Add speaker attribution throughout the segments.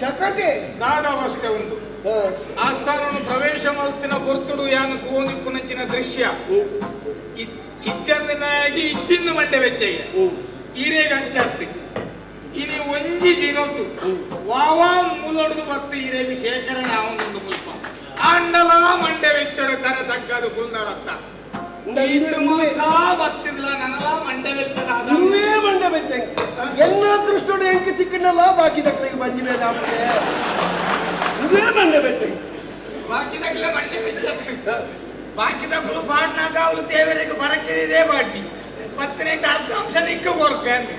Speaker 1: ಶಕಟೆ.
Speaker 2: ದಾದಾವಸ್ಥೆ ಒಂದು
Speaker 1: ಆ
Speaker 2: ಆಸ್ಥಾನವನ್ನು ಪ್ರವೇಶ ಮಲ್ತಿನ ಯಾನ ಯಾನು ತೋನಿಕ್ಕುನಂಚಿನ ದೃಶ್ಯ. ಇ- ಇಚ್ಚಿಂದ ಮಂಡೆ
Speaker 1: ಓ
Speaker 2: ಈರೇಗ ಅಂಚಾತ್ತಿ ಇನಿ ಒಂಜಿ ದಿನೊಟ್ಟು ವಾವಾ ಮೂಲೊಡ್ದು ಬತ್ತು ಈರೇಗ ಶೇಖರಣೆ ಅವನೊಂದು ಮುಲ್ಪ. ಅಂಡಲ ಮಂಡೆ ವೆಚ್ಚಡು ತನ ತಕ್ಕದು ಕುಲ್ದಾರತ್ತ
Speaker 1: ನಂದು ನುವೆ
Speaker 2: ಬತ್ತಿದ್ಲ ನನಲ ಮಂಡೆ ವೆಚ್ಚದ
Speaker 1: ನುವೆ ಮಂಡ ಬೆಚ್ಚ. ಎನ್ನ ದೃಷ್ಟೋಡು ಎಂಕ ಚಿಕ್ಕನಲ್ಲ ಬಾಕಿ ದಕ್ಕಲಿಗೆ ಬಂಜಿನ ನಾಪೆ ನುವೆ ಮಂಡ ಬೆಚ್ಚ.
Speaker 2: ಬಾಕಿದಾಗಲೇ ಮಂಡೆ ವೆಚ್ಚತ್ತು ಬಾಕಿದಾಗಲು ಬಾಡ್ನಾಗ ಅವಳು ದೇವರಿಗೆ ಬರಕಿದೆ ಬಾಡ್ನಿ. ಪತ್ತನೇ ಅರ್ಧಾಂಶ ನಿಕ್ಕ ಕೊರ್ಪೆ ಅಂತ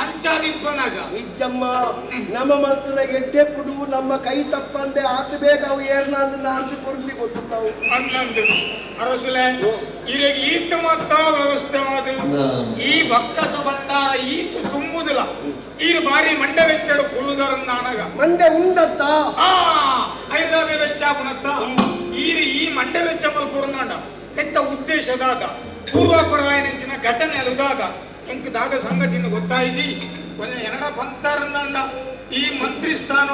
Speaker 2: ಅಂಚಾದಿಪ್ಪನಾಗ
Speaker 1: ಇಜ್ಜಮ್ಮ ನಮ್ಮ ಮಂತ್ರ ಎಡ್ಡೆ ಕುಡು ನಮ್ಮ ಕೈ ತಪ್ಪಂದೆ ಆತ ಬೇಗ ಅವು ಏರ್ನ ಅಂದ್ರೆ ನಾನು ಕೊರ್ಲಿ ಗೊತ್ತಾವು
Speaker 2: ಹನ್ನೊಂದು ಅರಸುಲೆ ಇವಾಗ ಈತ ಮತ್ತ ವ್ಯವಸ್ಥೆ ಆದು. ಈ ಬಕ್ಕಸ ಭಂಡಾರ ಈತ ತುಂಬುದಿಲ್ಲ. ಈರು ಬಾರಿ ಮಂಡ ವೆಚ್ಚಡು ಅನಗ
Speaker 1: ಮಂಡೆ ಉಂಡತ್ತ?
Speaker 2: ಆ ಐದಾದ ವೆಚ್ಚ ಪುನತ್ತ ಈರು ಈ ಮಂಡ ವೆಚ್ಚ ಮಲ್ಪುರಂದಾಂಡ. ಎಂತ ಉದ್ದೇಶದಾದ ಪೂರ್ವಪರಾಯನೆಂಚಿನ ಘಟನೆ ಅಳುದಾಗ ಎಂಕ್ ದಾದ ಸಂಗತಿಯನ್ನು ಗೊತ್ತಾಯಿಸಿ ಒಂದ ಎರಡ ಪಂತಾರಂದಾಂಡ ಈ ಮಂತ್ರಿ ಸ್ಥಾನ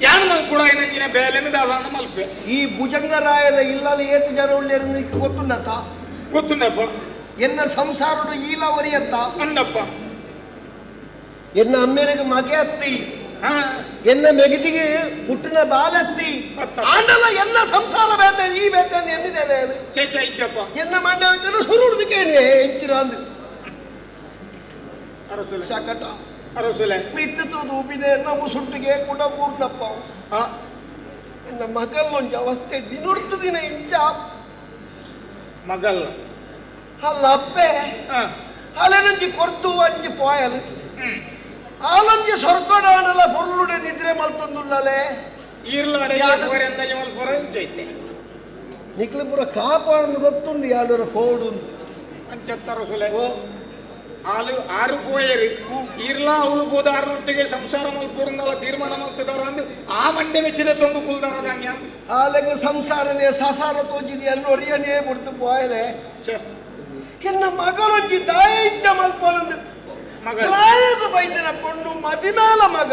Speaker 2: ಯಾರು ಕೂಡ ಏನಂಚಿನ ಬೇಲೆನದಾದ ಮಲ್ಪೆ?
Speaker 1: ಈ ಭುಜಂಗರಾಯದ ಇಲ್ಲದ ಏತು ಜನ ಉಳ್ಳೇರು ನಿನಗೆ ಗೊತ್ತುಂಡತ್ತ
Speaker 2: ಗೊತ್ತುಂಡಪ್ಪ.
Speaker 1: ಎನ್ನ ಸಂಸಾರದ ಈಲವರಿ ಅಂತ ಎನ್ನ ಅಮ್ಮೆನಿಗೆ ಮಗೆ ಅತ್ತಿ?
Speaker 2: ಹಾ.
Speaker 1: ಎನ್ನ ಮೆಗದಿಗೆ ಹುಟ್ಟಿನ ಬಾಲತ್ತಿ. ಆಂಡಲ ಎನ್ನ ಸಂಸಾರ ಬೇತೆ ಈ ಬೇತೆ
Speaker 2: ಎಂದಿದ್ದೇನೆ
Speaker 1: ಎನ್ನ ಮಂಡ್ಯ ವೆಚ್ಚನ ಹೆಚ್ಚಿರ ಹೆಚ್ಚಿನ ಅಂದು
Speaker 2: ಅರಸುಲೆ
Speaker 1: ಮಿತ್ತು ದೂಪಿದೆ ನಾವು ಸುಟ್ಟಿಗೆ ಕೂಡ ಪೂರ್ಣಪ್ಪ
Speaker 2: ಹಾ
Speaker 1: ಎನ್ನ ಮಗಲ್ಲೊಂಜ ಅವಸ್ಥೆ ದಿನುಡ್ತು ದಿನ ಇಂಚ.
Speaker 2: ಮಗಲ್
Speaker 1: ಅಲ್ಲ ಅಪ್ಪೆ ಅಲೆನಂಜಿ ಕೊರ್ತು ಅಂಜಿ ಪೋಯಲು. ಆಲಂಜಿ ಸ್ವರ್ಗಡಾನಲ ಪೊರ್ಲುಡೆ ನಿದ್ರೆ ಮಲ್ತಂದುಳ್ಳಲೆ ನಿಕ್ಲು ಪುರ ಕಾಪಾಡನ್ನು ಗೊತ್ತುಂಡು ಯಾಡರ ಪೋಡು
Speaker 2: ಅಂಚತ್ತ ಅರಸುಲೆ ಆಲು ಆರು ಪೋಯರು ಇರ್ಲ ಅವಳು ಬೋದ ಆರೊಟ್ಟಿಗೆ ಸಂಸಾರ ಮಲ್ಪುರಂದಲ್ಲ ತೀರ್ಮಾನ ಮಾಡ್ತಿದಾರ ಅಂದು ಆ ಮಂಡೆ ಮೆಚ್ಚಿದ ತೊಂದು ಕುಲ್ದಾರ ದಂಗ್ಯ
Speaker 1: ಆಲೆಗ ಸಂಸಾರನೇ ಸಸಾರ ತೋಜಿದಿ ಅನ್ನೋರಿಯನೇ ಬಿಡ್ತು ಪೋಯಲೆ
Speaker 2: ಛೆ,
Speaker 1: ಎನ್ನ ಮಗಳೊಂಜಿ ದಾಯಿಜ್ಜ ಮಲ್ಪನಂದು. ಪ್ರಾಯದ ಬೈದನ ಪೊಂಡು ಮದಿಮೇಲ ಮಗ.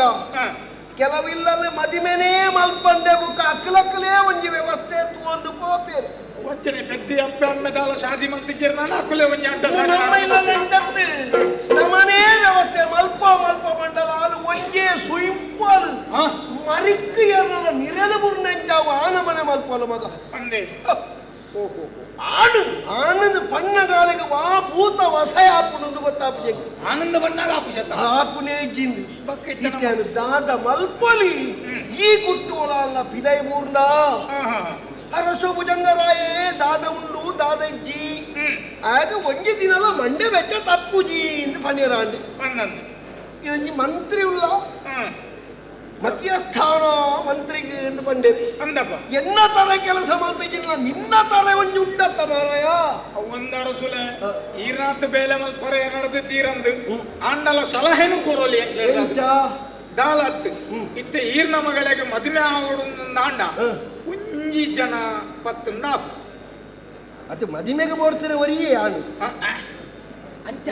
Speaker 1: ಕೆಲವಿಲ್ಲಲ್ಲಿ ಮದಿಮೆನೇ ಮಲ್ಪಂದೆ ಬುಕ್ಕ ಅಕ್ಕಲಕ್ಕಲೇ ಒಂಜಿ ವ್ಯವಸ್ಥೆ ಒಂದು ಪೋಪೇರು
Speaker 2: ವಚ್ಚನೆ ಪೆದ್ದಿ ಅಪ್ಪೆ ಅಮ್ಮೆದಾಲ ಶಾದಿ ಮಲ್ತಿದ್ದೀರ ನಾನು ಹಾಕಲೆ ಒಂಜಿ ಅಡ್ಡ?
Speaker 1: ನಮ್ಮನೇ ವ್ಯವಸ್ಥೆ ಮಲ್ಪ ಮಲ್ಪ ಮಂಡಲ ಅದು ಒಂಜೇ ಸುಯಿಂಪಲ್
Speaker 2: ಹಾ?
Speaker 1: ಮರಿಕ್ಕು ಎರಲ ನಿರಲ ಬುರ್ನೆಂಜಾವ ಆನ ಮನೆ ಮಲ್ಪಲ ಮಗ.
Speaker 2: ಅಂದೆ. ಓಹೋ
Speaker 1: ಆಡು. ಆನಂದ ಪಣ್ಣಗಾಲಿಗೆ ವಾ ಭೂತ ವಸಯ ಆಪುನಂದು ಗೊತ್ತಾಪು
Speaker 2: ಆನಂದ ಬಂದಾಗ ಆಪುಷತ
Speaker 1: ಆಪುನೇ ಗಿಂದು.
Speaker 2: ಬಕ್ಕ
Speaker 1: ದಾದ ಮಲ್ಪಲಿ. ಈ ಕುಟ್ಟುವಳ ಅಲ್ಲ ಪಿದೈ ಮೂರ್ನ ಅರಸು ಭುಜಂಗರಾಯೇ ದಾದ ಉಂಡು ದಾದ ಇಜ್ಜಿ.
Speaker 2: ಹ್ಮ್.
Speaker 1: ಆಗ ಒಂಜಿ ದಿನಲ ಮಂಡೆ ಬೆಚ್ಚ ತಪ್ಪುಜಿ ಎಂದು ಪಣ್ಯರಾಂಡೆ.
Speaker 2: ಹನ್ನೊಂದು
Speaker 1: ಈ ಮಂತ್ರಿ ಉಳ್ಳ?
Speaker 2: ಮಧ್ಯ
Speaker 1: ಮಧ್ಯಸ್ಥಾನ ಮಂತ್ರಿಗೆ ಎಂದು ಬಂಡೆ
Speaker 2: ಅಂದಪ್ಪ.
Speaker 1: ಎನ್ನ ತರ ಕೆಲಸ ಮಾಡ್ತಿದ್ದಿಲ್ಲ ನಿನ್ನ ತರ ಒಂಜಿ ಉಂಡತ್ತ ಮಾರಾಯ?
Speaker 2: ಒಂದಾರು ಸುಲೆ ಈರ್ನಾತ್ ಬೇಲೆ ಮಲ್ಪರ ನಡೆದು ತೀರಂದು ಆಂಡಲ ಸಲಹೆನು ಕೊರಲಿ ದಾಲತ್. ಇತ್ತೆ ಈರ್ನ ಮಗಳಿಗೆ ಮದುವೆ ಆವಡು ಆಂಡ ಕುಂಜಿ ಜನ ಪತ್ತು ನಾಲ್ಕು
Speaker 1: ಅದು ಮದಿಮೆಗೆ ಬೋಡ್ತಾರೆ ಒರಿಯೇ
Speaker 2: ಹ.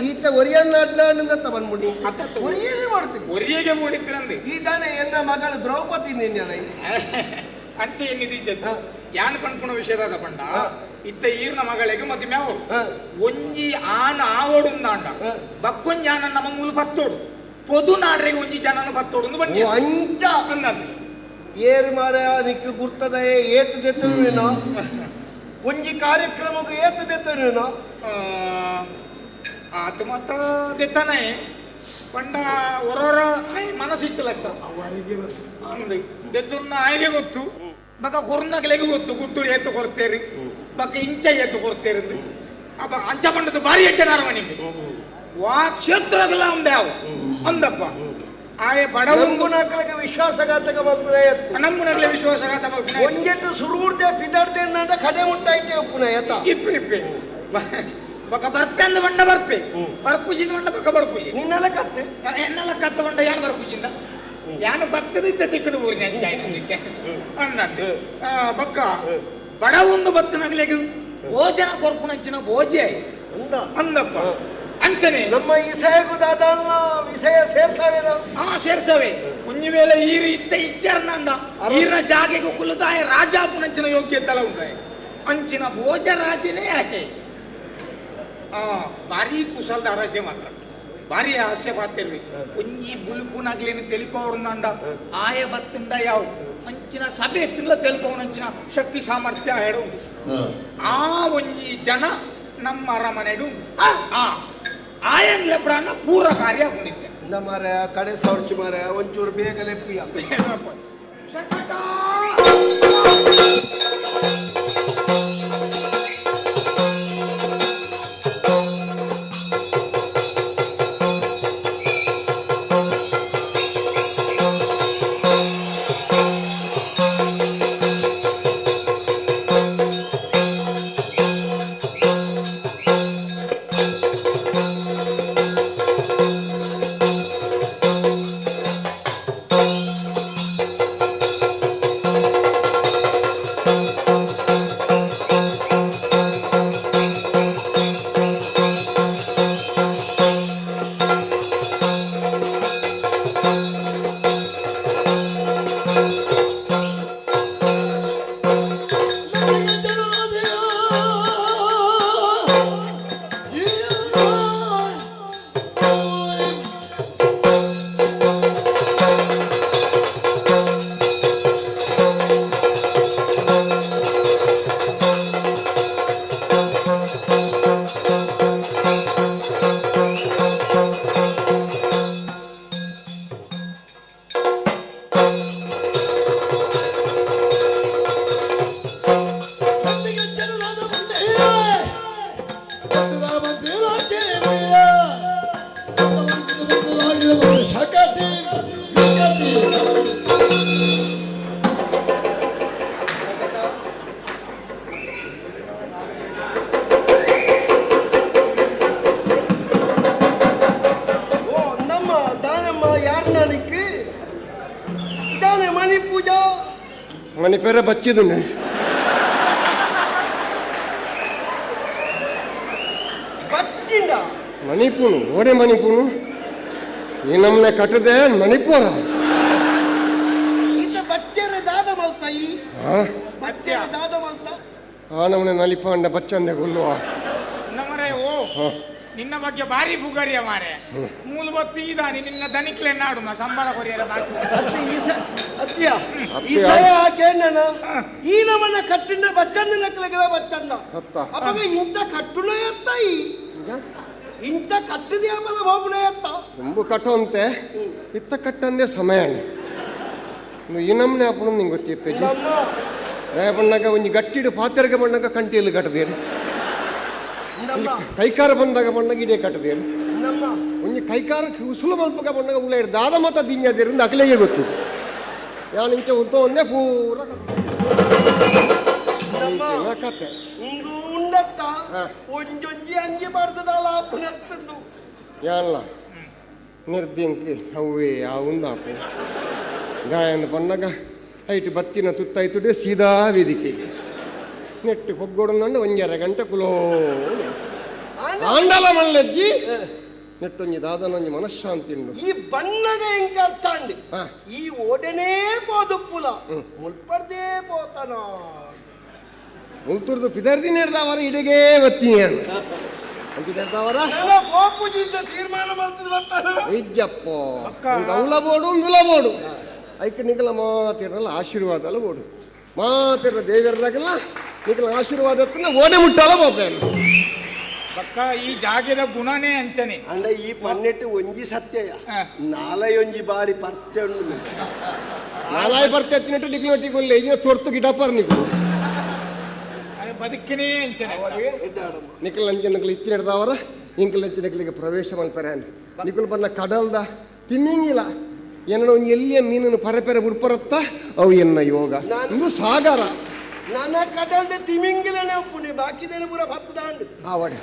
Speaker 1: ಈತ ಒರಿಯನ್ನ ಅಡ್ನಾಡಿಂದ ತಗೊಂಡ್ಬಿಡಿ
Speaker 2: ಅತ್ತತ್ತು.
Speaker 1: ಒರಿಯೇ ಮಾಡ್ತೀನಿ
Speaker 2: ಒರಿಯಗೆ ಮೂಡಿತ್ತಿರಂದು
Speaker 1: ಈತಾನೆ ಎನ್ನ ಮಗಳ ದ್ರೌಪದಿ ನಿನ್ನೆ
Speaker 2: ಅಂಚೆ
Speaker 1: ಏನಿದೆ.
Speaker 2: ಯಾನ್ ಪಂಡ್ಪುಣ ವಿಷಯದ ಪಂಡ? ಇತ್ತ ಈರ್ನ ಮಗಳಿಗೆ ಮದುವೆ ಆವಡು ಒಂಜಿ ಆನ ಆವೋಡು
Speaker 1: ಹ.
Speaker 2: ಬಕ್ಕೊಂಜಿ ಆನ ನಮ್ಮ ಮೂಲ ಪತ್ತೋಡು ಪೊದು ನಾಡ್ರಿಗೆ ಒಂಜಿ ಜನನ ಪತ್ತೋಡು ಬನ್ನಿ.
Speaker 1: ಅಂಚ.
Speaker 2: ಅಂದಂದು
Speaker 1: ಏರು ಮಾರಾಯ ಅದಕ್ಕೆ ಗುರ್ತದ ಏತು ದೆತ್ತನೇನೋ ಒಂಜಿ ಕಾರ್ಯಕ್ರಮಕ್ಕೆ ಏತು ದೆತ್ತನೇನೋ
Speaker 2: ಆ, ಆತ ಮತ್ತ ದೆತ್ತಾನೆ ಪಂಡ ಹೊರ ಮನಸ್ಸಿತ್ತು ಲೆಕ್ಕ ದೆತ್ತನ್ನ ಆಯ್ಗೆ ಗೊತ್ತು. ಬಕ ಕೊರ್ನಗಲೆಗೆ ಗೊತ್ತು ಗುಟ್ಟು ಏತು ಕೊಡ್ತೇರಿ. ಬಕ ಇಂಚ ಏತು ಕೊಡ್ತೇರಿ ಅಪ್ಪ ಅಂಚ ಪಂಡದ ಬಾರಿ ಎಟ್ಟನಾರ ನಿಮ್ಗೆ ವಾ ಉಂಡೆ ಅವು. ಅಂದಪ್ಪ. ಆಯ ಬಡವಂಗು
Speaker 1: ನಂಗುನಕಲಕ್ಕೆ ವಿಶ್ವಾಸಘಾತಕ ಬಂದ್ರೆ
Speaker 2: ನಮ್ಮನಗಲೆ ವಿಶ್ವಾಸಘಾತ ಮಲ್ಪನೆ
Speaker 1: ಒಂಜೆಟ್ಟು ಸುರುಡ್ದೆ ಪಿದಾಡ್ದೆ ನಂಡ ಕಡೆ ಮುಟ್ಟಾಯ್ತೆ ಉಪ್ಪುನ ಯತ
Speaker 2: ಇಪ್ಪು ಇಪ್ಪೆ ಬಕ ಬರ್ಪೆ ಅಂದ ಬಂಡ ಬರ್ಪೆ. ಬರ್ಪುಜಿದ ಬಂಡ ಬಕ ಬರ್ಪುಜಿ
Speaker 1: ನಿನ್ನೆಲ್ಲ ಕತ್ತೆ.
Speaker 2: ಎನ್ನೆಲ್ಲ ಕತ್ತ ಬಂಡ ಯಾರು ಬರ್ಪುಜಿಂದ ಯಾನು ಭಕ್ತದ ಇದ್ದ ತಿಕ್ಕದ ಊರಿನ ಅಂಚಾಯ್ತು ಬಕ್ಕ ಬಡ ಒಂದು ಬತ್ತನಗ್ಲೆಗೆ ಭೋಜನ ಕೊರ್ಪುನಂಚಿನ ಭೋಜೆ
Speaker 1: ಅಂದ.
Speaker 2: ಅಂದಪ್ಪ. ಅಂಚನೆ.
Speaker 1: ನಮ್ಮ ಇಸಯಗು ದಾದಲ್ಲ ವಿಷಯ ಸೇರ್ಸ ಸೇರ್ಸಾವೇನೋ?
Speaker 2: ಆ ಸೇರ್ಸವೆ. ಒಂಜಿ ವೇಳೆ ಈರು ಇತ್ತ ಇಚ್ಚರ್ನಂಡ ಈರಿನ ಜಾಗೆಗೆ ಕುಲದಾಯ ರಾಜಾಪುನಂಚಿನ ಯೋಗ್ಯತೆಲ್ಲ ಉಂಟಾಯ ಅಂಚಿನ ಭೋಜ ರಾಜನೇ ಯಾಕೆ? ಆ ಭಾರಿ ಕುಶಲದ ಅರಸೆ ಮಾತ್ರ. ಭಾರಿ ಹಾಸ್ಯ ಪಾತಿರ್ವಿ ಒಂಜಿ ಬುಲ್ಪುನಾಗ್ಲೇನು ತೆಲಿಪವರ್ನಂಡ ಆಯ ಬತ್ತುಂಡ ಯಾವ? ಅಂಚಿನ ಸಭೆ ತಿಂಗಳ ತಿಳ್ಕೊಂಡಂಚಿನ ಶಕ್ತಿ ಸಾಮರ್ಥ್ಯ ಹೇಳು ಆ ಒಂಜಿ ಜನ ನಮ್ಮ ಅರಮನೆಡು. ಆ. ಆಯನ್ ಲೆಬ್ರಾನ ಪೂರ ಕಾರ್ಯ
Speaker 1: ಇಂದ ಮಾರಾಯ ಕಡೆ ಸೌರ್ಚಿ ಮಾರೆ ಒಂಚೂರು ಬೇಗ ಲೆಪ್ಪಿಯ ಸಿಕ್ಕಿದ್ದೀನಿ
Speaker 3: ಮಣಿಪುನು ಓಡೆ ಮಣಿಪುನು ಈ ನಮ್ಮನೆ ಕಟ್ಟದೆ ಮಣಿಪುರ. ಹಾ ನಮ್ಮನೆ ನಲಿಪಾಂಡ ಬಚ್ಚಂದೆ ಕೊಲ್ಲುವ
Speaker 2: ಓ. ನಿನ್ನ ಬಗ್ಗೆ ಭಾರಿ ಬುಗರಿಯ ಮಾರೆ. ಮೂಲ ಬತ್ತು ಇದಾನಿ ನಿನ್ನ ದನಿಕ್ಲೆ ನಾಡು ನಾ ಸಂಬಳ ಕೊರಿಯರ
Speaker 1: ಸ- ಅತ್ಯ ಈ
Speaker 3: ಅತ್ಯ.
Speaker 1: ಸಯ ಕೇಳಣ ಈ ನಮನ ಕಟ್ಟಿನ ಬಚ್ಚಂದ ನಕ್ಕಲಗಲ ಬಚ್ಚಂದ. ಅಪ್ಪಗ ಇಂಥ ಕಟ್ಟುನ ಎತ್ತಾಯಿ ಇಂಥ ಕಟ್ಟದ ಅಪ್ಪದ ಬಾಬುನ ಎತ್ತ
Speaker 3: ತುಂಬು ಕಟ್ಟುವಂತೆ. ಇತ್ತ ಕಟ್ಟಂದೆ ಸಮಯ ಈ ನಮ್ಮನೆ ಅಪ್ಪನ ನಿಂಗೆ ಗೊತ್ತಿತ್ತು ಜಿ
Speaker 1: ನಮ್ಮ
Speaker 3: ದಯ ಬಣ್ಣಗ ಒಂಜಿ ಗಟ್ಟಿಡು ಪಾತ್ರೆಗೆ ಬಣ್ಣಗ ಕಂಟಿಯಲ್ಲಿ ಕಟ್ಟದೇನು ಕೈಕಾರ ಬಂದಾಗ ಬಣ್ಣಗ ಇಡೇ ಕಟ್ಟದೇನು ಒಂಜಿ ಕೈಕಾರ ಉಸುಲು ಮಲ್ಪಕ ಮಣ್ಣಾಗ ಉಳ್ಳ ದಾದ ಮತ ದಿಂಜದಿರಿಂದ ಅಕಲೆಗೆ ಗೊತ್ತು. ಯಾನ್ ಇಂಚ ಉಂತ ಒಂದೇ ಪೂರ ಕತೆ.
Speaker 1: ಒಂಜೊಂಜಿ ಅಂಜಿ ಮಾಡ್ತದಲ್ಲ ಅಪ್ಪನತ್ತಂದು
Speaker 3: ಯಾನ್ಲ ನಿರ್ದಿಂಕಿ ಅವೇ ಆ ಉಂದಾಪು. ಗಾಯಂದ ಪನ್ನಗ ಐಟು ಬತ್ತಿನ ತುತ್ತಾಯ್ತುಡೆ ಸೀದಾ ವೇದಿಕೆಗೆ. ನೆಟ್ಟು ಹೊಗ್ಗೊಡಂದು ಒಂಜರ ಗಂಟೆ ಕುಲೋ. ಆಂಡಲ ಮಲ್ಲಜ್ಜಿ ನೆಟ್ಟೊಂಜಿ ದಾದನೊಂಜಿ ಮನಃಶಾಂತಿ ಉಂಡು
Speaker 1: ಈ ಬಣ್ಣದ ಹೆಂಗ ಅರ್ಥ ಅಂಡಿ ಈ ಓಡನೇ ಪೋದುಪ್ಪುಲ ಮುಲ್ಪರ್ದೇ ಪೋತನ
Speaker 3: ಮುಲ್ತುರ್ದು ಪಿದರ್ದಿ ನೆಡ್ದವರ ಇಡೆಗೆ ಬತ್ತೀನಿ ಅಂತ
Speaker 1: ನನ್ನ ಗೋಪೂಜಿಂದ ತೀರ್ಮಾನ ಮಾಡ್ತದ ಬರ್ತಾನ
Speaker 3: ಇಜ್ಜಪ್ಪ. ಅವಲ ಬೋಡು ನುಲ ಬೋಡು. ಐಕ ನಿಗಲ ಮಾತಿರಲ್ಲ ಆಶೀರ್ವಾದ ಅಲ್ಲ ಬೋಡು. ಮಾತಿರ ದೇವರದಾಗಲ್ಲ ಈಗ ಆಶೀರ್ವಾದ ಓನೆ ಮುಟ್ಟಲ್ಲ ಮುಟ್ಟಾಲ ಬೋಪೇನು
Speaker 2: ಪಕ್ಕ ಈ ಜಾಗದ ಗುಣನೇ ಅಂಚನೆ.
Speaker 1: ಅಂದ ಈ ಪನ್ನೆಟ್ಟು ಒಂಜಿ ಸತ್ಯಯ
Speaker 2: ಹ.
Speaker 1: ನಾಲಯೊಂಜಿ ಬಾರಿ ಪರ್ಚೆ ಉಂಡು
Speaker 3: ನಾಲಾಯ್ ಪರ್ತೆ ಎತ್ತಿನಟ್ಟು ನಿಗ್ಲು ಒಟ್ಟಿಗೆ ಒಳ್ಳೆ ಈಗ ಸೊರ್ತು ಗಿಡ ಪರ್
Speaker 2: ನೀವು ಬದುಕಿನೇ ಅಂಚನೆ.
Speaker 3: ನಿಖಲ್ ಅಂಜೆ ನಕಲು ಇತ್ತಿ ನಡೆದವರ ಇಂಕಲ್ ಅಂಚೆ ನಕಲಿಗೆ ಪ್ರವೇಶ ಮಾಡ್ತಾರೆ ನಿಖಲ್ ಬಂದ ಕಡಲ್ದ ತಿಮ್ಮಿಂಗಿಲ್ಲ ಎನ್ನ ಒಂದು ಎಲ್ಲಿಯ ಮೀನನ್ನು ಪರಪೆರೆ ಉಡ್ಪರತ್ತ ಅವು ಎನ್ನ ಯೋಗ? ಇದು ಸಾಗರ.
Speaker 1: ನನ್ನ ಕಡಲ್ಡೆ ತಿಮಿಂಗಿಲನೆ ಉಪ್ಪುನಿ ಬಾಕಿದೇನು ಪೂರ ಭತ್ತ ದಾಂಡು.
Speaker 3: ಆವಡೆ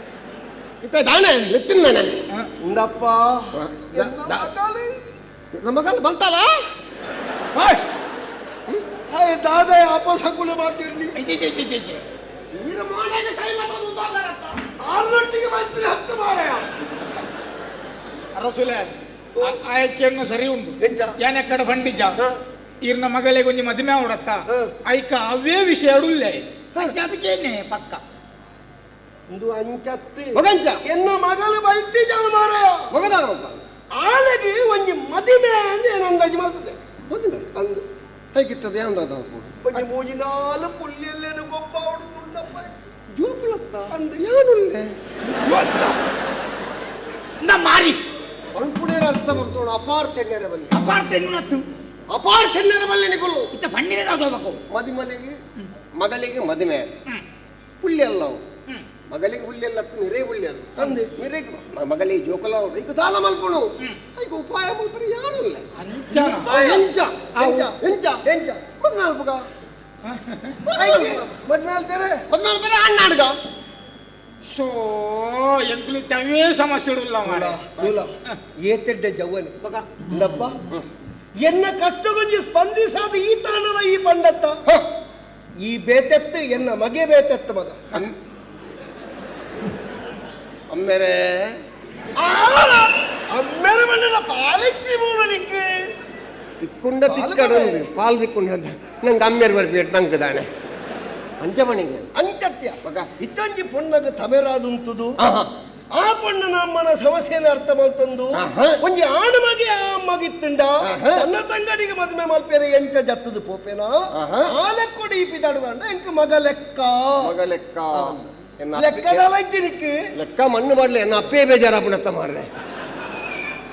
Speaker 3: ಇತ್ತ ದಾಣೆ ಎತ್ತಿನ ನಾನೆ ದ- ನಮಗಲ್ಲಿ ಬಂತಲ್ಲ?
Speaker 1: ದಾದ ವಾಪಸ್ ಹಾಕುಲೆ ಮಾರಾಯ.
Speaker 2: ಅರಸುಲೆ. ಆಯ್ಕೆಯನ್ನು ಸರಿ ಉಂಟು.
Speaker 1: ಯಾನೆ
Speaker 2: ಯಾನೆಕ್ಕಡ ಬಂಡಿಜ. ಇರ್ನ ಮಗಳಿಗೆ ಒಂಜಿ ಮದುವೆ ಅವಡತ್ತ. ಐಕ ಅವೇ ವಿಷಯ ಉಳ್ಳೆ ಅದಕ್ಕೇನೆ ಪಕ್ಕ?
Speaker 1: ಇದು ಅಂಚತ್ತಿ.
Speaker 3: ಮಗಂಚ?
Speaker 1: ಎನ್ನ ಮಗಳು ಬೈತಿ ಜನ ಮಾರಾಯ
Speaker 3: ಮಗದಾನ
Speaker 1: ಆಳಗೆ ಒಂಜಿ ಮದುವೆ ಅಂದ್ರೆ ಏನು ಅಂದಾಜು ಮಾಡ್ತದೆ
Speaker 3: ಮದುವೆ
Speaker 1: ಅಂದು.
Speaker 3: ಹೇಗಿರ್ತದೆ ಅಂದಾದ
Speaker 1: ಒಂಜಿ ಮೂಜಿ ನಾಲು ಪುಲ್ಲಿಯಲ್ಲೇನು ಗೊಬ್ಬ ಹೊಡುದುಂಡಪ್ಪ
Speaker 3: ಜೋಪುಲತ್ತ? ಅಂದ ಯಾನುಲ್ಲೆ?
Speaker 2: ನಮ್ಮ ಮಾರಿ.
Speaker 3: ಅನ್ಪುಣೇರ ಅರ್ಥ ಮಾಡ್ಕೊಂಡು ಅಪಾರ್ ತೆನ್ನೆರೆ ಬಲ್ಲಿ
Speaker 2: ಅಪಾರ ನತ್ತು
Speaker 3: ಅಪಾರ್ ತೆನ್ನೆರೆ ಬಲ್ಲಿ ನಿಗುಲು
Speaker 2: ಇತ್ತ ಬಂಡಿನೇ ತಗೋಬೇಕು
Speaker 3: ಮದುಮನೆಗೆ ಮಗಳಿಗೆ ಮದುವೆ
Speaker 2: ಹ್ಮ್.
Speaker 3: ಮಗಳಿಗೆ ಅಲ್ಲ
Speaker 1: ಅಂದೆ
Speaker 3: ಮಿರೇಗ್ ಮ- ಮಗಳಿಗೆ ಜೋಕಲ ಅವ್ರು ಈಗ ದಾನ ಮಲ್ಪುಣು ಈಗ ಉಪಾಯ ಯಾರು
Speaker 2: ಇಲ್ಲ
Speaker 3: ಎಂಚ. ಎಂಚ
Speaker 1: ಎಂಚ
Speaker 3: ಮದ್ವೆ
Speaker 1: ಮದ್ವೆ ಬೇರೆ
Speaker 3: ಮದ್ವೆ ಅಲ್ಪರೆ ಅಣ್ಣಾಡ್ಗ
Speaker 2: ಸೋ ಸಮಸ್ಯೆ ಇಡಲ್ಲ ಮಾಡ
Speaker 1: ಏತೆಡ್ಡೆ ಎನ್ನ ಕಷ್ಟಗೊಂಜಿ ಸ್ಪಂದಿಸಾದ ಈ ತಾಣದ ಈ ಪಂಡತ್ತ? ಈ ಬೇತೆತ್ತು ಎನ್ನ ಮಗೆ ಬೇತೆತ್ತು ಮಗ?
Speaker 3: ಅಮ್ಮೆರೆ.
Speaker 1: ಅಮ್ಮೇರ ಮಣ್ಣಿನ ಪಾಲಿಚ್ಚಿ ಮೂರನಿಕ್ಕೆ.
Speaker 3: ತಿಕ್ಕೊಂಡ ತಿಕ್ಕಡೊಂದು ಪಾಲ್ ತಿಕ್ಕೊಂಡು ಅಂತ. ನಂಗೆ ಅಮ್ಮೆರ್ ಬರ್ಬೇಕು ನಂಗೆ ದಾಣೆ ಅಂಚ ಮಣಿಗೆ
Speaker 1: ಅಂತ್ಯತ್ಯ
Speaker 3: ಮಗ.
Speaker 1: ಇತ್ತಂಜಿ ಪೊಣ್ಣಗ ತಮೆರಾದುಂತುದು.
Speaker 3: ಆಹಾ.
Speaker 1: ಆ. ಪೊಣ್ಣನ ನಮ್ಮನ ಸಮಸ್ಯೆನ ಅರ್ಥ ಮಾಡ್ತಂದು. ಒಂಜಿ ಆಣ ಮಗೆ ಆ ಅಮ್ಮಗಿತ್ತಂಡ.
Speaker 3: ಆಹಾ.
Speaker 1: ತನ್ನ ತಂಗಡಿಗೆ ಮದುವೆ ಮಲ್ಪೇರೆ ಎಂಕ ಜತ್ತದು ಪೋಪೇನ.
Speaker 3: ಆಲಕ್ಕೊಡಿ
Speaker 1: ಆ ಲೆಕ್ಕೊಡಿ ಈ ಪಿದಾಡುವಂಡ ಎಂಕ ಮಗ ಲೆಕ್ಕ.
Speaker 3: ಮಗ ಲೆಕ್ಕ. ಅಪ್ಪೆ- ಲೆಕ್ಕ ಮಣ್ಣು ಮಾಡ್ಲಿ ಎನ್ನ ಅಪ್ಪೇ ಬೇಜಾರ ಬಿಡತ್ತ ಮಾಡ್ರೆ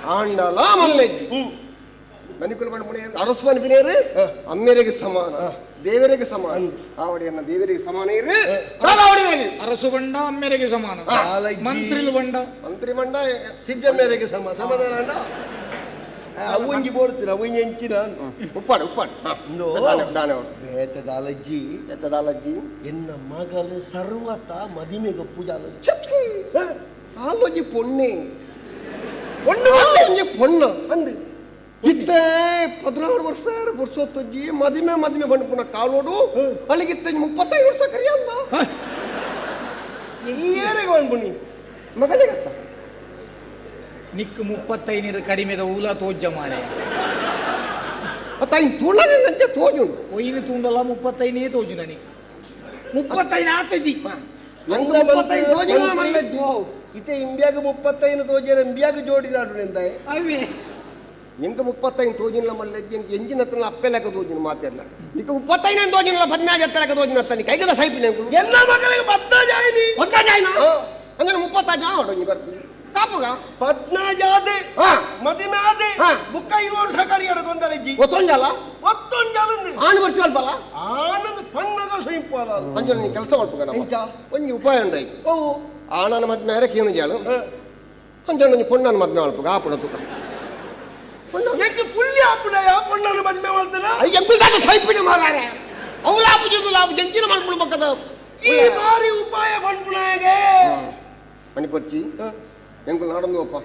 Speaker 3: ಆಂಡಲ ಮಲ್ಲೆ ಮನಿಕುಲ್ ಮಣ್ಣು ಅರಸ್ಮನ್ ಬಿನೇರು ಅಮ್ಮೇರಿಗೆ ಸಮಾನ. ದೇವರಿಗೆ ಸಮಾನ ಆವಡಿಯನ್ನ ದೇವರಿಗೆ ಸಮಾನ ಇರು ಆವಡಿಯಾಗಿ
Speaker 2: ಅರಸು ಬಂಡ ಅಮ್ಮೆರೆಗೆ ಸಮಾನ
Speaker 1: ಆಲಜ್ಜಿ.
Speaker 2: ಮಂತ್ರಿಲು ಬಂಡ
Speaker 3: ಮಂತ್ರಿ ಮಂಡ
Speaker 1: ಸಿದ್ಧ ಮೇರೆಗೆ ಸಮ ಸಮಾಧಾನ ಅಂಡ ಅವಂಜಿ ಬೋಡ್ತೀರ ಅವಂಜಿ ಎಂಚಿನ
Speaker 3: ಉಪ್ಪಾಡು ಉಪ್ಪಾಡು ಹಾ.
Speaker 1: ಇಂದು
Speaker 3: ದಾನೆ ದಾನೆ ಅವ್ರು.
Speaker 1: ಬೇತದ ಅಲಜ್ಜಿ
Speaker 3: ಎತ್ತದಾಲಜ್ಜಿ
Speaker 1: ಎನ್ನ ಮಗಲು ಸರ್ವತ ಮದಿಮೆಗೆ ಪೂಜಾಲ
Speaker 3: ಚಪ್ಸಿ ಹಾಲೊಂಜಿ ಪೊಣ್ಣೆ
Speaker 1: ಒಂದು
Speaker 3: ಹಾಲೊಂಜಿ ಪೊಣ್ಣ ಇತ್ತೆ ಪದಿನಾರು ವರ್ಷ ಬರ್ಸೋತ್ತಜ್ಜಿ ಮದಿಮೆ ಮದಿಮೆ ಬಂದು ಪುನಃ ಕಾಲೋಡು ಅಲ್ಲಿಗಿತ್ತ ಮುಪ್ಪತ್ತೈದು ವರ್ಷ ಕರಿಯಲ್ಲ.
Speaker 1: ಏರಿಗೆ ಏರೆಗೆ ಅನ್ಬುಣಿ
Speaker 3: ಮಗನಿಗತ್ತ
Speaker 2: ನಿಕ್ಕು ಮುಪ್ಪತ್ತೈನದ ಕಡಿಮೆದ ಊಲ ತೋಜ್ಜ ಮಾರೆ.
Speaker 3: ಅತ್ತ ಇನ್ ತೋಜು ತೋಜುಂಡು
Speaker 2: ಒಯ್ನು ತುಂಡಲ್ಲ ಮುಪ್ಪತ್ತೈನೇ ತೋಜು ನನಗೆ. ಮುಪ್ಪತ್ತೈದು ಆತಜಿ
Speaker 3: ಮುಪ್ಪತ್ತೈದು ಮಲ್ಲಜ್ಜಿ
Speaker 1: ಇತ್ತೆ ಇಂಬ್ಯಾಗ ಮುಪ್ಪತ್ತೈದು ತೋಜರ ಇಂಬ್ಯಾಗ ಜೋಡಿನಾಡು ನಿಂದ
Speaker 2: ಅವೇ.
Speaker 3: ಎಂಕ ಮುಪ್ಪತ್ತೈದು ತೋಜಿನ ಮಲ್ಲ ಎಂಕ ಎಂಜಿನ ಹತ್ರ ಅಪ್ಪೆ ಲೆಕ್ಕ ತೋಜಿನ ಮಾತೆಲ್ಲ ಈಗ ಮುಪ್ಪತ್ತೈದು ತೋಜಿನ ಹದಿನಾರು ಹತ್ತ ಲೆಕ್ಕ ತೋಜಿನ ಹತ್ತ ಕೈಗದ ಸೈಪಿನ
Speaker 1: ಎಲ್ಲ ಮಕ್ಕಳಿಗೆ ಬದ್ದ ಜಾಯಿನಿ.
Speaker 3: ಹೊತ್ತಾಜಾಯ್ನ ಅಂದ್ರೆ ಮುಪ್ಪತ್ತಾಜ ಆವಡು ನೀ ಬರ್ತಿ. ಕಾಪುಗ?
Speaker 1: ಪದ್ನ ಜಾದೆ
Speaker 3: ಹಾ.
Speaker 1: ಬುಕ್ಕ ಇವರು ವರ್ಷ ಕರಿಯಡ ತೊಂದರೆಜ್ಜಿ
Speaker 3: ಒತ್ತೊಂಜಲ
Speaker 1: ಒತ್ತೊಂಜಾಲಂದು
Speaker 3: ಆಣ್ ಬರ್ತಿ ಅಲ್ಪಲ್ಲ?
Speaker 1: ಆನಂದ ಪಣ್ಣಗ ಸ್ವಯಂಪಾಲ
Speaker 3: ಅಂಜನ ನೀ ಕೆಲಸ ಮಾಡ್ಬೇಕ
Speaker 1: ಎಂಚ?
Speaker 3: ಒಂದು ಉಪಾಯ ಉಂಡೈ
Speaker 1: ಓ
Speaker 3: ಆಣನ ಮದ್ಮೇರೆ ಕೇನು ಜಾಳು.
Speaker 1: ಹಾ.
Speaker 3: ಅಂಜನ ಒಂಜಿ ಪೊಣ್ಣನ ಮದ್ಮೆ ಮಾಡ್ಬೇಕ ಆಪುಡ ತುಕ. ಅವಳ ಜಂಚಿನ
Speaker 1: ಈ ಬಾರಿ ಉಪಾಯ ಪಂಪುನಾಗೆ
Speaker 3: ಮಣಿಪರ್ಚಿ ಎಂಕು ನಾಡೊಂದು ಅಪ್ಪ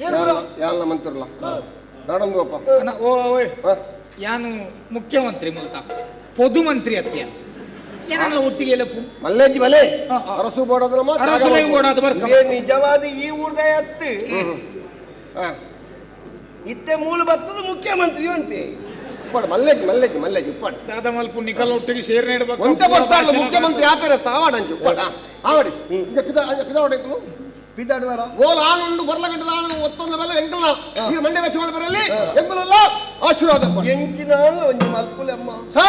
Speaker 1: ಏನು ಬರೋ?
Speaker 3: ಯಾಲ ಮಂತ್ರಲ್ಲ? ನಾಡೊಂದು ಅಪ್ಪ
Speaker 2: ಅಣ್ಣ, ಓ ಓಯ್? ಯಾನು ಮುಖ್ಯಮಂತ್ರಿ ಮೂಲಕ? ಪೊದು ಮಂತ್ರಿ ಅತ್ಯ ಒಟ್ಟಿಗೆ
Speaker 3: ಮಲ್ಲೇಜಿ
Speaker 2: ಹ.
Speaker 3: ಅರಸು ಬೋಡದ್ರ ಮಾತ್ರ
Speaker 2: ಅರಸು ಓಡಾದು ಬರ್ಕ
Speaker 1: ಇದೇ ನಿಜವಾದ ಈ ಊರ್ದ ಎತ್ತು
Speaker 3: ಹಾ.
Speaker 1: ಇತ್ತೆ ಮೂಲ ಬತ್ತದ ಮುಖ್ಯಮಂತ್ರಿ ಅನ್ಪಿ
Speaker 3: ಉಪ್ಪಾಡು ಮಲ್ಲೇಜಿ ಮಲ್ಲೇಜಿ ಮಲ್ಲೇಜಿ ಉಪ್ಪಾಡು
Speaker 2: ದಾದ ಮಲ್ಪ ನಿಕಲ್ ಒಟ್ಟಿಗೆ ಸೇರ್ ನೆಡಬೇಕು.
Speaker 3: ಒಂತೆ ಬರ್ತಾಳ ಮುಖ್ಯಮಂತ್ರಿ ಆಪೇರ ತಾವಾಡಂಚು ಉಪ್ಪಾಡ ಆವಡಿ. ಇಂಜ ಪಿದ ಅಂಜ ಪಿದ ಹೊಡೆಕು
Speaker 1: ಪಿದಾಡುವಾರ.
Speaker 3: ಗೋಲ್ ಬರ್ಲ ಬರ್ಲಗಡ್ಡ ಆನು ಒತ್ತೊಂದು ಬೆಲ್ಲ ಎಂಕಲ್ಲ ಈ ಮಂಡೆ ವೆಚ್ಚ ಮಾಡಿ ಬರಲಿ ಎಂಬಲಲ್ಲ ಆಶೀರ್ವಾದ ಕೊಡು.
Speaker 1: ಎಂಚಿನ ಒಂಜಿ ಮಲ್ಪುಲೆಮ್ಮ.
Speaker 3: ಸೈ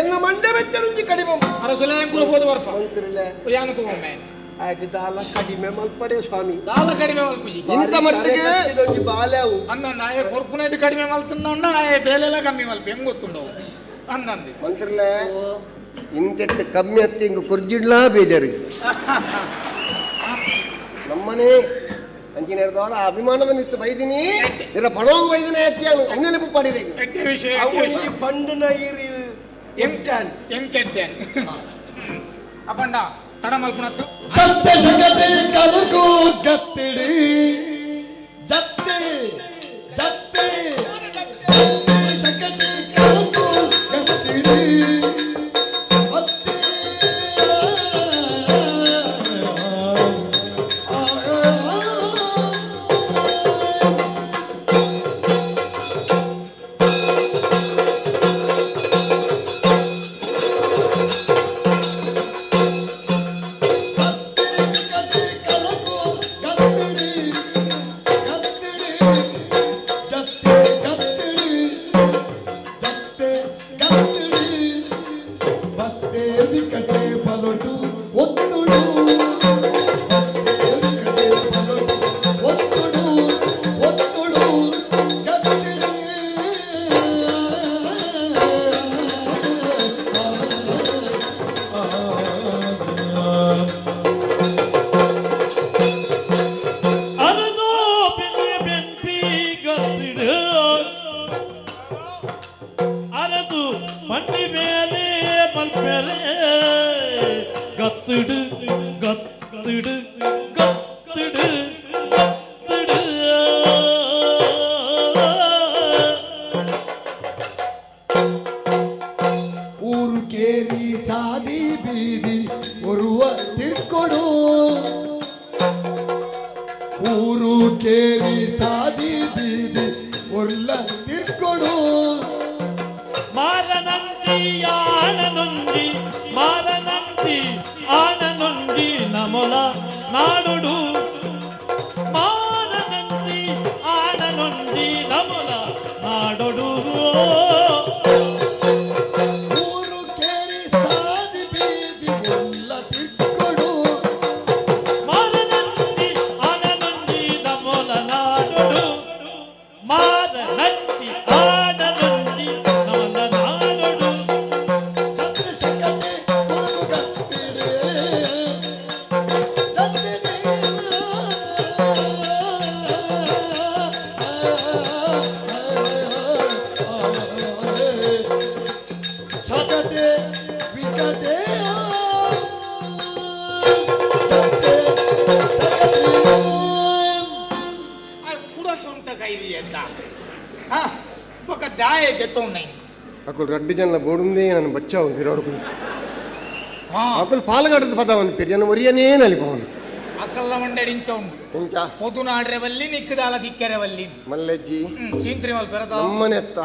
Speaker 1: ಎನ್ನ ಮಂಡೆ ಬೆಚ್ಚರುಂಜಿ ಕಡಿಮೆ.
Speaker 2: ಅರಸಲೆ ಹೋದ ಬರ್ಪ.
Speaker 1: ಮಂತ್ರಿಲೆ.
Speaker 2: ಯಾನ ತಗೊಮ್ಮೆ
Speaker 1: ಆಗಿದ್ದಾಲ ಕಡಿಮೆ ಮಲ್ಪಡೆ ಸ್ವಾಮಿ
Speaker 2: ದಾಲ ಕಡಿಮೆ ಮಲ್ಪುಜಿ
Speaker 3: ಇಂಥ ಮಟ್ಟಿಗೆ
Speaker 1: ಒಂಜಿ ಬಾಲ್ಯಾವು
Speaker 2: ಅಂದ ಆಯ ಕೊರ್ಪುನೈಟ್ ಕಡಿಮೆ ಮಲ್ತಂದ ಆಯ ಬೇಲೆಲ್ಲ ಕಮ್ಮಿ ಮಲ್ಪ ಹೆಂಗ್ ಗೊತ್ತುಂಡವು ಅಂದಂದು
Speaker 3: ಮಂತ್ರಿಲೆ ಇಂತೆಟ್ಟು ಕಮ್ಮಿ ಹತ್ತಿ ಹಿಂಗ ಕುರ್ಜಿಡ್ಲಾ ಬೇಜಾರಿಗೆ ನಮ್ಮನೆ ಅಂಚಿನ ಹಿಡ್ದವಲ್ಲ ಅಭಿಮಾನವನ್ನು ಇತ್ತು ಬೈದಿನಿ ಇರ ಪಣೋಂಗ್ ಬೈದಿನಿ ಎತ್ತಿ ಅವನೇ ಪಡಿರಿ
Speaker 2: ಎಟ್ಟೆ ವಿಷಯ
Speaker 1: ಅವು
Speaker 2: ಎಟ್ಟೆ ವಿಷಯ.
Speaker 1: ಈ
Speaker 2: ತಡ ಮಲ್ಕೊಳತ್ತು
Speaker 4: ಕತ್ತೆ ಶಕಟಿ ಕರುಕು ಕತ್ತಿಡಿ. ಜತ್ತೆ.
Speaker 2: predica கத்துடு கத்துடு. దాయ చెత్తున్నాయి
Speaker 3: అక్కడ రెడ్డి జన్ల బోడుంది నన్ను బచ్చా ఉంది రోడ్డు అప్పుడు పాలగడదు పద ఉంది పెరియన ఒరియనే నలిపోను
Speaker 2: అక్కల్ల మండడించండు
Speaker 3: ఇంకా
Speaker 2: పొద్దున ఆడరేవల్లి నిక్కుదాల దిక్కెరవల్లి
Speaker 3: మల్లెజ్జి
Speaker 2: చీంత్రి వాళ్ళు పెడతా
Speaker 3: ನಮ್ಮನೆತ್ತ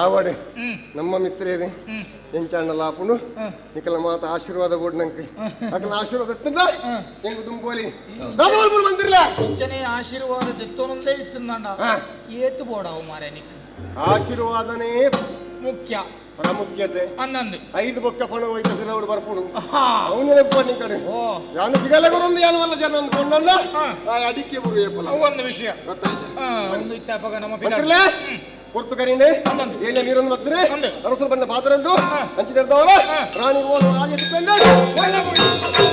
Speaker 3: ಆವಡೆ
Speaker 2: ಹ್ಮ್.
Speaker 3: ನಮ್ಮ ಮಿತ್ರೇದೆ ಎಂಚಾಂಡ ಲಾಪುನು ನಿಕಲ ಮಾತ ಆಶೀರ್ವಾದ ಕೊಡ್ನಂಕ ಅಕಲ ಆಶೀರ್ವಾದ ಎತ್ತಂದ ಹೆಂಗ್ ದುಂಬೋಲಿ ರಾಮವಲ್ಪುರ ಮಂದಿರ್ಲ
Speaker 2: కొంచెనే ఆశీర్వాద తెత్తోనుందే ఇస్తుందండ
Speaker 3: ఆ.
Speaker 2: ఏత్తు పోడావు మారే నీకు
Speaker 3: ಆಶೀರ್ವಾದನೇ
Speaker 2: ముఖ్య
Speaker 3: ಪ್ರಾಮುಖ್ಯತೆ
Speaker 2: అన్నందు
Speaker 3: ಐದು ಬೊಕ್ಕ ಪಣ ಹೋಯ್ತದೆ ನಾವು ಬರ್ಪುಡು
Speaker 2: ఆహా.
Speaker 3: ಅವನೇ ನೆಪ್ಪ ನಿನ್ ಕಡೆ
Speaker 2: ఓ
Speaker 3: ಯಾನು ಜಿಗಲೆ ಬರೋದು ಯಾನು ವಲ್ಲ ಜನ ಅಂದ್ಕೊಂಡಲ್ಲ ಆ ಅಡಿಕೆ ಬರು ಏಪಲ
Speaker 2: ಒಂದು ವಿಷಯ
Speaker 3: ಗೊತ್ತಾಯ್ತಾ
Speaker 2: ಆ, ಒಂದು ಇತ್ತಾಪಗ ನಮ್ಮ ಪಿನ
Speaker 3: ಮಂದಿರ್ಲೆ ಪುರ್ತು ಕರೀನೆ
Speaker 2: ಹನ್ನೊಂದು.
Speaker 3: ಏಳೆ ನೀರೊಂದು ಬರ್ತದೆ
Speaker 2: ಹನ್ನೊಂದು.
Speaker 3: ಅರಸರು ಬಣ್ಣ ಪಾತ್ರ ಉಂಟು ಹಂಚಿ ನಡೆದವರ ರಾಣಿ ಓಲು ಆಗಿ